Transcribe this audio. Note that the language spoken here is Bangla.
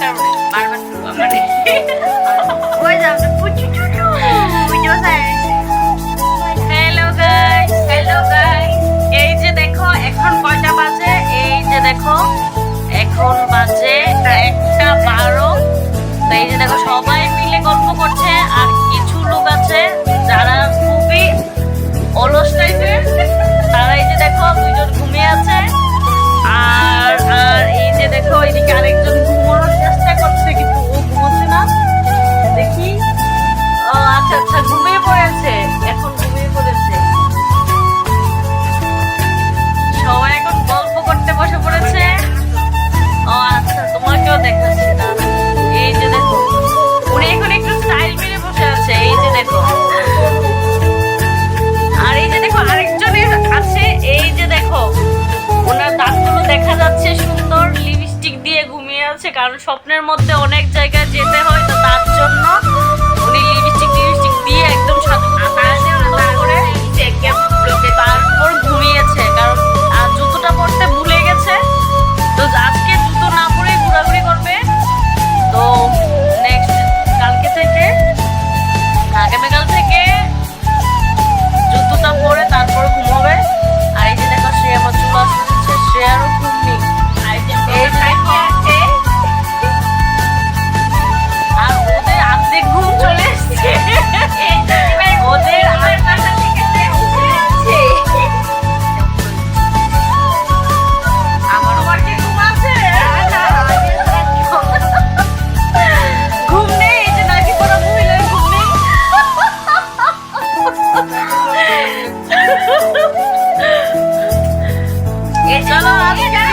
কারণে বারবার শুনব মানে এই যে দেখো এখন কয়টা বাজে? এই যে দেখো এখন বাজে একটা বারো। এই যে দেখো সবাই মিলে গল্প করছে আর কিছু লোক আছে যারা খুবই অলস টাইপের। তারা এই যে দেখো দুজন ঘুমিয়ে আছে। আর আর এই যে দেখো এদিকে আরেকজন কারণ স্বপ্নের মধ্যে অনেক জায়গায় যেতে হয়। 走了啊大